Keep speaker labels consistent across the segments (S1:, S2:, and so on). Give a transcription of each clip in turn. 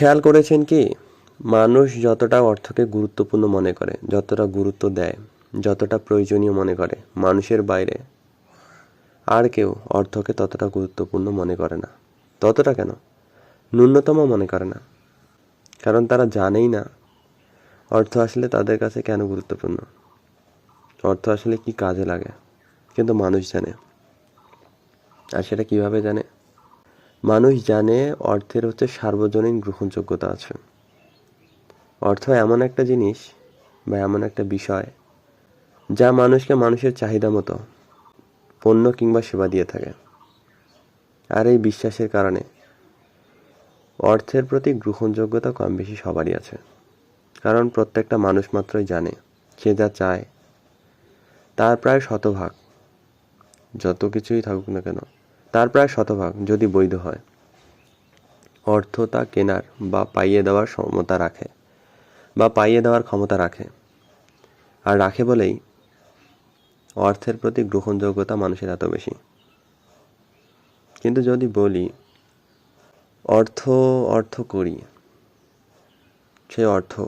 S1: খেয়াল করেছেন কি? মানুষ যতটা অর্থকে গুরুত্বপূর্ণ মনে করে, যতটা গুরুত্ব দেয়, যতটা প্রয়োজনীয় মনে করে, মানুষের বাইরে আর কেউ অর্থকে ততটা গুরুত্বপূর্ণ মনে করে না। ততটা কেন? ন্যূনতম মনে করে না। কারণ তারা জানেই না অর্থ আসলে তাদের কাছে কেন গুরুত্বপূর্ণ। অর্থ আসলে কি কাজে লাগে? কিন্তু মানুষ জানে। আর সেটা কীভাবে জানে? মানুষ জানে অর্থের হচ্ছে সার্বজনীন গ্রহণযোগ্যতা আছে। অর্থ এমন একটা জিনিস বা এমন একটা বিষয় যা মানুষকে মানুষের চাহিদা মতো পণ্য কিংবা সেবা দিয়ে থাকে। আর এই বিশ্বাসের কারণে অর্থের প্রতি গ্রহণযোগ্যতা কম বেশি সবারই আছে। কারণ প্রত্যেকটা মানুষ মাত্রই জানে, সে যা চায়, তার প্রায় শতভাগ, যত কিছুই থাকুক না কেন তার প্রায় শতভাগ যদি বৈধ হয়। অর্থ তা কেনার বা পাইয়ে দেওয়ার ক্ষমতা রাখে বা পাইয়ে দেওয়ার ক্ষমতা রাখে। আর রাখে বলেই অর্থের প্রতি গ্রহণযোগ্যতা মানুষের এত বেশি। কিন্তু যদি বলি, অর্থ অর্থ করি, সেই অর্থ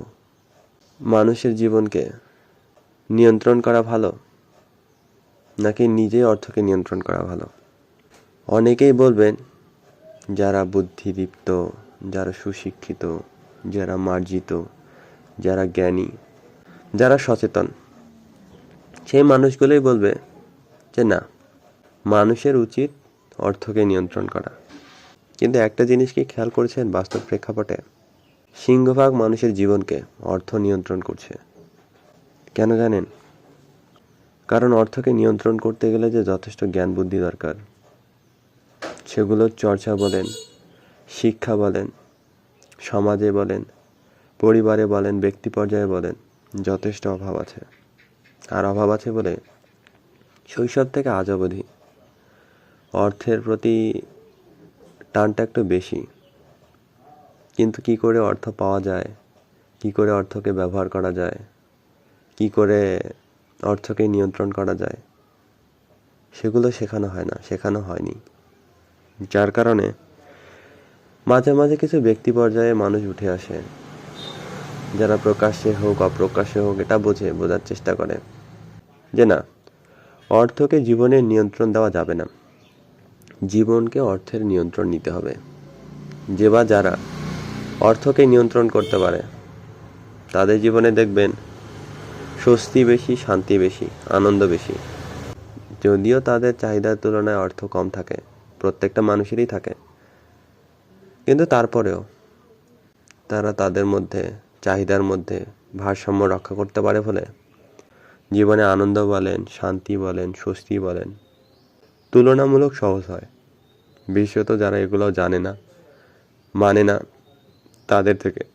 S1: মানুষের জীবনকে নিয়ন্ত্রণ করা ভালো নাকি নিজে অর্থকে নিয়ন্ত্রণ করা ভালো? অনেকেই বলবেন, যারা বুদ্ধিদীপ্ত, যারা সুশিক্ষিত, যারা মার্জিত, যারা জ্ঞানী, যারা সচেতন, সেই মানুষগুলোই বলবে যে না, মানুষের উচিত অর্থকে নিয়ন্ত্রণ করা। কিন্তু একটা জিনিস কি খেয়াল করেছেন বাস্তব প্রেক্ষাপটে? সিংহভাগ মানুষের জীবনকে অর্থ নিয়ন্ত্রণ করছে। কেন জানেন? কারণ অর্থকে নিয়ন্ত্রণ করতে গেলে যে যথেষ্ট জ্ঞান বুদ্ধি দরকার। সেগুলোর চর্চা বলেন, শিক্ষা বলেন, সমাজে বলেন, পরিবারে বলেন, ব্যক্তি পর্যায়ে বলেন, যথেষ্ট অভাব আছে। আর অভাব আছে বলে শৈশব থেকে আজ অবধি অর্থের প্রতি টানটা একটু বেশি। কিন্তু কি করে অর্থ পাওয়া যায়? কি করে অর্থকে ব্যবহার করা যায়? কি করে অর্থকে নিয়ন্ত্রণ করা যায়? সেগুলো শেখানো হয় না, শেখানো হয়নি। যার কারণে মাঝে মাঝে কিছু ব্যক্তি পর্যায়ে মানুষ উঠে আসে, যারা প্রকাশ্যে হোক, অপ্রকাশ্যে হোক, এটা বোঝে, বোঝার চেষ্টা করে। যে না, অর্থকে জীবনের নিয়ন্ত্রণ দেওয়া যাবে না। জীবনকে অর্থের নিয়ন্ত্রণ নিতে হবে। যে বা যারা অর্থকে নিয়ন্ত্রণ করতে পারে, তাদের জীবনে দেখবেন স্বস্তি বেশি, শান্তি বেশি, আনন্দ বেশি। যদিও তাদের চাহিদার তুলনায় অর্থ কম থাকে। প্রত্যেকটা মানুষেরই থাকে। কিন্তু তারপরেও তারা তাদের মধ্যে, চাহিদার মধ্যে ভারসাম্য রক্ষা করতে পারে ফলে জীবনে আনন্দ বলেন, শান্তি বলেন, স্বস্তি বলেন, তুলনামূলক সহজ হয়। বিশেষত যারা এগুলো জানে না মানে না তাদের থেকে।